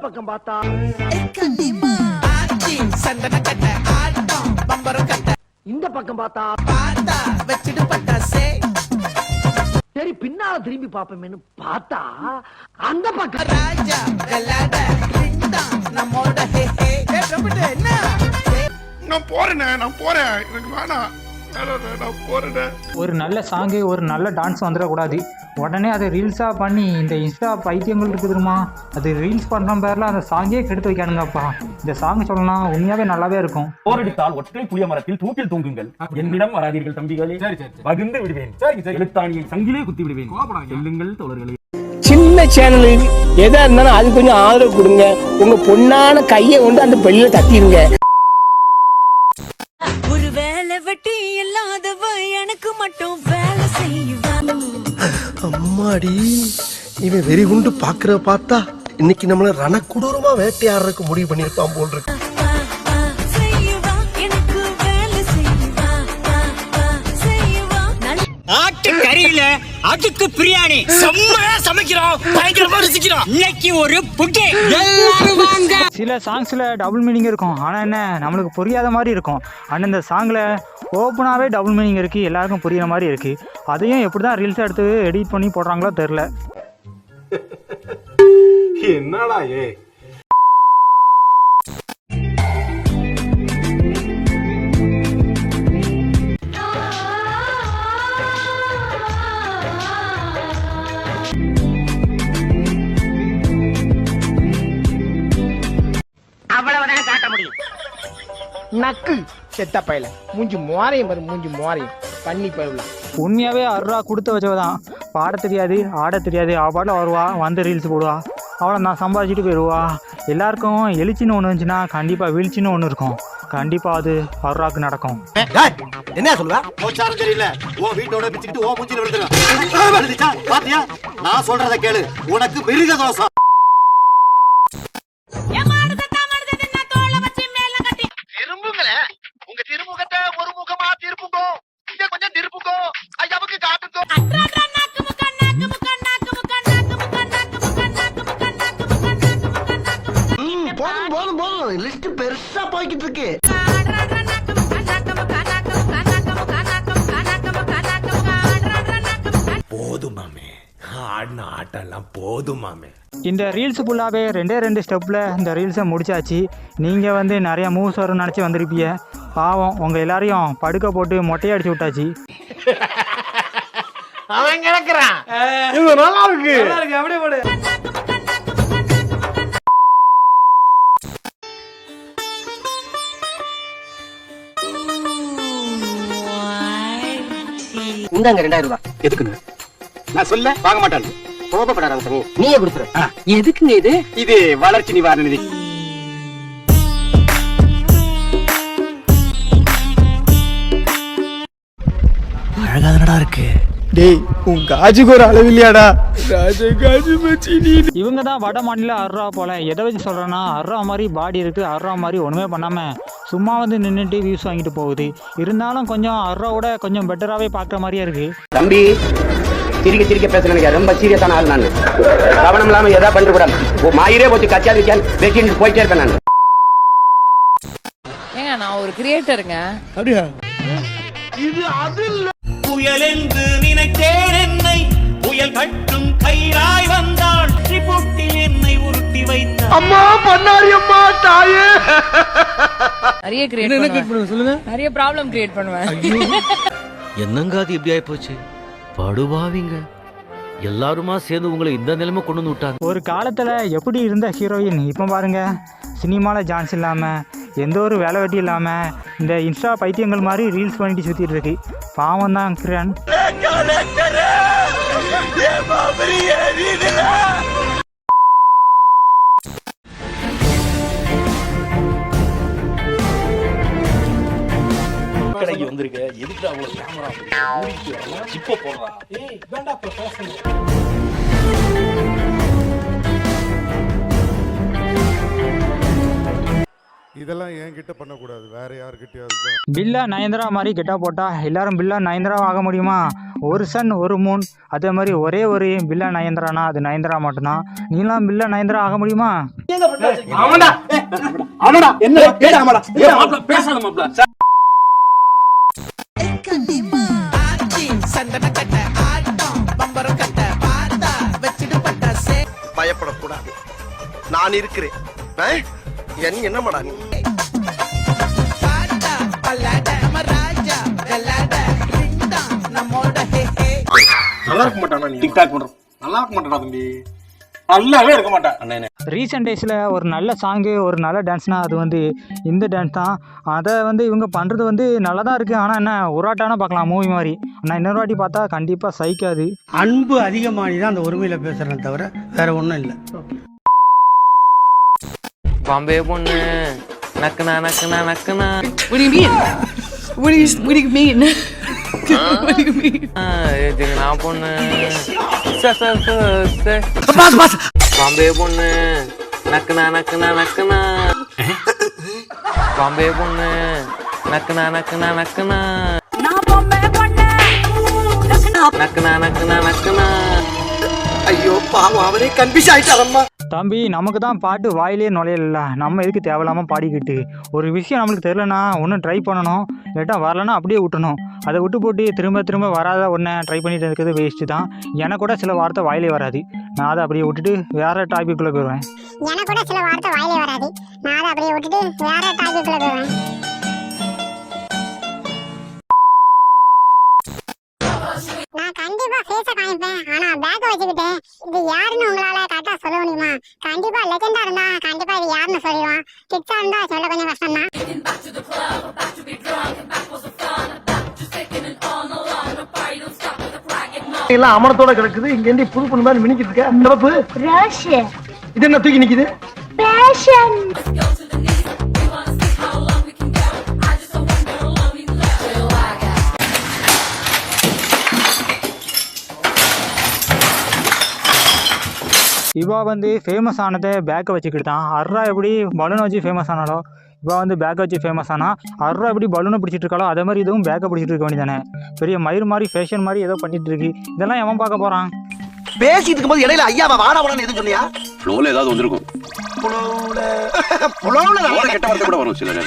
பக்கம் பார்த்தா. இந்த பக்கம் பார்த்தா. சரி பின்னால திரும்பி பாப்போமேன்னு பார்த்தா அந்த பக்கம். ராஜா நம்மோட ஹே ஹே. ஏ பிரபுட்டு என்ன? ஏ, நான் போறேனே நான் போறேன். எனக்கு வேணாம். வேணாண்ணே, நான் போறேனே ஒரு நல்ல சாங்கு ஒரு நல்ல டான்ஸ் வந்துடக்கூடாது. உடனே அதை ரீல்ஸாக பண்ணி இந்த இன்ஸ்டா பைத்தியங்கள் இருக்குதுமா அது ரீல்ஸ் பண்ணுற பேரில் அந்த சாங்கே கெடுத்து வைக்கானுங்கப்பா. இந்த சாங் சொல்லலாம் உண்மையாகவே நல்லாவே இருக்கும். போரடித்தால் ஒற்றை புளிய மரத்தில் தூக்கில் தூங்குங்கள். என்னிடம் வராதீர்கள் தம்பிகளே. பகிர்ந்து விடுவேன். எழுத்தாணியை சங்கிலே குத்தி விடுவேன். செல்லுங்கள் தோழர்களே. சின்ன சேனலு எதா இருந்தாலும் அது கொஞ்சம் ஆதரவு கொடுங்க. உங்க பொண்ணான கையை கொண்டு அந்த பெல்லில தட்டிடுங்க. அம்மாடி. இவன் வெறி குண்டு பாக்குற பார்த்தா இன்னைக்கு நம்மள ரணக்குடூரமா வேட்டையாடுறதுக்கு முடிவு பண்ணிருப்பான் போல் இருக்கு. அதுக்கு பிரியாணி. செம்மையா சமைக்கிறோம். பயங்கரமா ருசிக்கிறோம். இன்னைக்கு ஒரு புட்டு எல்லாரும் வாங்க. சில சாங்ஸில் டபுள் மீனிங் இருக்கும். ஆனால் என்ன நம்மளுக்கு புரியாத மாதிரி இருக்கும். ஆனால் இந்த சாங்கில் ஓப்பனாகவே டபுள் மீனிங் இருக்குது எல்லாருக்கும் புரியுற மாதிரி இருக்குது அதையும் எப்படி தான் ரீல்ஸ் எடுத்து எடிட் பண்ணி போடுறாங்களோ தெரில என்னடா ஏ நக்கு. செத்த பையல. மூஞ்சி மோரையும் பாரு மூஞ்சி மோரையும். பண்ணி பயில உண்மையாகவே அருவா கொடுத்து வச்சவ தான் பாட தெரியாது ஆட தெரியாது. அவள் பாட்டில் வருவா வந்து ரீல்ஸ் போடுவா. அவளை நான் சம்பாதிச்சுட்டு போயிடுவா. எல்லாருக்கும் எழுச்சின்னு ஒன்று இருந்துச்சுன்னா கண்டிப்பாக வீழ்ச்சின்னு ஒன்று இருக்கும். கண்டிப்பாக அது அருவாக்கு நடக்கும். என்ன சொல்லுவ போச்சாரம் தெரியல உன் வீட்டோட பிச்சுக்கிட்டு ஓ மூஞ்சில விழுந்துரும் பாத்தியா? நான் சொல்றத கேளு. உனக்கு மிருக தோசம் லிஸ்ட் பெருசா போய்கிட்டு இருக்கு. ஆடின இந்த ரீல்ஸ் ஃபுல்லாகவே ரெண்டே ரெண்டு ஸ்டெப்பில் இந்த ரீல்ஸை முடிச்சாச்சு. நீங்கள் வந்து நிறைய மூவ்ஸ் வரும்னு நினச்சி வந்திருப்பீங்க. பாவம் உங்கள் எல்லாரையும் படுக்க போட்டு மொட்டையை அடிச்சு விட்டாச்சு. அவன் கிடக்குறான். இது நல்லா இருக்கு. இந்தாங்க ரெண்டாயிரம் ரூபாய். எதுக்குன்னு நான் சொல்ல வாங்க மாட்டான் கோபப்படாத நீயே கொடுத்துரு. எதுக்குங்க இது? இது வளர்ச்சி நிவாரண நிதி. அழகாதனடா இருக்கு. டேய் உன் காஜுக்கு ஒரு அளவு இல்லையாடா? ராஜ காஜு மச்சி நீ இவங்க தான் வட மாநில அர்ரா போல். எதை வச்சு சொல்கிறேன்னா அர்ரா மாதிரி பாடி இருக்குது அர்ரா மாதிரி ஒன்றுமே பண்ணாமல் சும்மா வந்து நின்றுட்டு வியூஸ் வாங்கிட்டு போகுது. இருந்தாலும் கொஞ்சம் அர்ராவோட கொஞ்சம் பெட்டராகவே பார்க்குற மாதிரியே இருக்குது தம்பி சிரிக்க சிரிக்க பேசுறேன் ரொம்ப சீரியஸான ஆள் நான். கவனம் இல்லாம எதா பண்ணிட்டு கூடாது மாயிரே போச்சு கச்சா வைக்கான் வெட்டிட்டு போயிட்டே இருப்பேன் நான். ஏங்க நான் ஒரு கிரியேட்டருங்க அப்படியா? புயல் என்று நினைத்தேன் என்னை. புயல் கட்டும் கயிறாய் வந்தாள் ரிப்போர்ட்டில் என்னை உருட்டி வைத்தாள் அம்மா பண்ணாரி அம்மா தாயே. நிறைய கிரியேட் பண்ணுவேன். சொல்லுங்க. நிறைய ப்ராப்ளம் கிரியேட் பண்ணுவேன். என்னங்க அது இப்படி ஆயி போச்சு படுபாவிங்க. எல்லாருமா சேர்ந்து உங்களை இந்த நிலைமை கொண்டு வந்து விட்டாங்க. ஒரு காலத்தில் எப்படி இருந்த ஹீரோயின் இப்போ பாருங்க. சினிமாவில் சான்ஸ் இல்லாமல் எந்த ஒரு வேலை வெட்டி இல்லாமல் இந்த இன்ஸ்டா பைத்தியங்கள் மாதிரி ரீல்ஸ் பண்ணிட்டு சுற்றிட்டு இருக்கு. பாவம் தான் கிரண். கடைக்கு வந்திருக்க. எதுக்கு அவ்வளவு கேமரா இப்போ போடுறா இது இதெல்லாம் என்கிட்ட பண்ணக்கூடாது. வேற யாருக்கிட்டயாவது பில்லா நயன்தரா மாதிரி கெட்டா போட்டா எல்லாரும் பில்லா நயன்தரா ஆக முடியுமா? ஒரு சன் ஒரு மூன். அதே மாதிரி ஒரே ஒரு பில்லா நயன்தரானா? அது நயன்தரா மட்டும்தான். நீலாம் பில்லா நயன்தரா ஆக முடியுமா? என்ன? நான் இருக்கிறேன்? என் என்னமாடா நீ பாட்டா பல்லாட நம்ம ராஜா வெள்ளாட ரிங்டா நம்மோட ஹே ஹே நல்லா இருக்க மாட்டானா நீ? டிக்டாக் பண்ற நல்லா இருக்க மாட்டானா தம்பி? நல்லாவே இருக்க மாட்டான். அண்ணே ரீசெண்ட் டேஸில் ஒரு நல்ல சாங்கு ஒரு நல்ல டான்ஸ்னால் அது வந்து இந்த டான்ஸ் தான். அதை வந்து இவங்க பண்ணுறது வந்து நல்லா தான் இருக்குது ஆனால் என்ன ஒரு வாட்டானா பார்க்கலாம் மூவி மாதிரி. ஆனால் இன்னொரு வாட்டி பார்த்தா கண்டிப்பாக சைக்காது அன்பு அதிகமானி தான் அந்த உரிமையில பேசுறேன் தவிர வேற ஒண்ணும் இல்லை. பாம்பே பொண்ணு. நக்குனா நக்குனா நக்குனா. What do you mean? What do you What do you mean? what do you mean? இதுக்கு நான் பொண்ணு? ச, ச, ச, ச. பாம்பே பொண்ணு. நக்குனா நக்குனா நக்குனா. பாம்பே பொண்ணு. நக்குனா நக்குனா நக்குனா. நான் பொம்மை பொண்ணு நக்குனா நக்குனா நக்குனா. ஐயோ பாவம் அவரே கன்ஃபியூஸ் ஆயிட்டாரம்மா தம்பி நமக்கு தான் பாட்டு வாயிலே நுழையல நம்ம எதுக்கு தேவையில்லாமல் பாடிக்கிட்டு? ஒரு விஷயம் நம்மளுக்கு தெரிலனா ஒன்று ட்ரை பண்ணணும். இல்லாட்டா வரலன்னா அப்படியே விட்டணும் அதை விட்டு போட்டு திரும்ப திரும்ப வராத ஒன்றை ட்ரை பண்ணிட்டு இருக்கிறது வேஸ்ட்டு தான். எனக்கு கூட சில வார்த்தை வாயிலே வராது. நான் அதை அப்படியே விட்டுட்டு வேறு டாபிக்குள்ளே போயிடுவேன் எனக்கு கூட சில வார்த்தை வாயிலே வராது. நான் அதை அப்படியே விட்டுட்டு வேற டாபிக்குள்ளே போயிடுவேன் நான் கண்டிப்பா ஃபேஸ காமிப்பேன். பேக் வச்சுக்கிட்டு இது யாருன்னு உங்களால கரெக்டா சொல்ல முடியுமா? கண்டிப்பா லெஜெண்டா இருந்தா கண்டிப்பா இது யாருன்னு சொல்லிடுவான். கிட்ஸா இருந்தா சொல்ல கொஞ்சம் கஷ்டம் தான் எல்லாம் அமரத்தோட கிடக்குது. இங்க இருந்து புது பொண்ணு மாதிரி மினிக்கிட்டு இருக்க. சிவப்பு இது என்ன தூக்கி நிக்குது? இவா வந்து ஃபேமஸ் ஆனதை பேக்கை வச்சுக்கிட்டு தான் அர்ரா எப்படி பலூனை வச்சு ஃபேமஸ் ஆனாலோ இவா வந்து பேக்கை வச்சு ஃபேமஸ் ஆனா அர்ரா எப்படி பலூனை பிடிச்சிட்டு இருக்காளோ அதே மாதிரி இதுவும் பேக்கை பிடிச்சிட்டு இருக்க வேண்டியதானே பெரிய மயிர் மாதிரி ஃபேஷன் மாதிரி ஏதோ பண்ணிட்டு இருக்கு. இதெல்லாம் எவன் பார்க்க போகிறான் பேசிட்டு இருக்கும்போது இடையில ஐயாவா வாடா வாடான்னு எதுவும் சொன்னியா? ஃப்ளோல ஏதாவது வந்திருக்கும். கெட்ட வார்த்தை கூட வரும் சில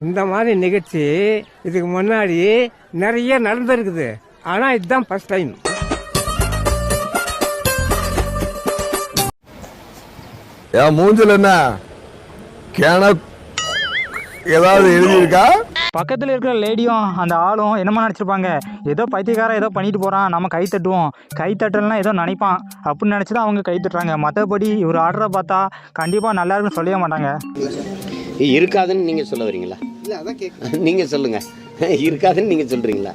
இந்த மாதிரி நிகழ்ச்சி இதுக்கு முன்னாடி நிறைய நடந்திருக்குது. ஆனா இதுதான் ஃபர்ஸ்ட் டைம் என் மூஞ்சில் என்ன? கேன ஏதாவது எழுதியிருக்கா? பக்கத்தில் இருக்கிற லேடியும் அந்த ஆளும் என்னமா நினச்சிருப்பாங்க. ஏதோ பைத்தியக்காரன் ஏதோ பண்ணிட்டு போகிறான் நம்ம கை தட்டுவோம். கை தட்டலனா ஏதோ நினைப்பான். அப்படின்னு நினச்சி தான் அவங்க கை தட்டுறாங்க. மற்றபடி இவர் ஆர்டரை பார்த்தா கண்டிப்பாக நல்லா இருக்குன்னு சொல்லவே மாட்டாங்க. இருக்காதுன்னு நீங்க சொல்ல வரீங்களா? நீங்க சொல்லுங்க. இருக்காதுன்னு நீங்க சொல்றீங்களா?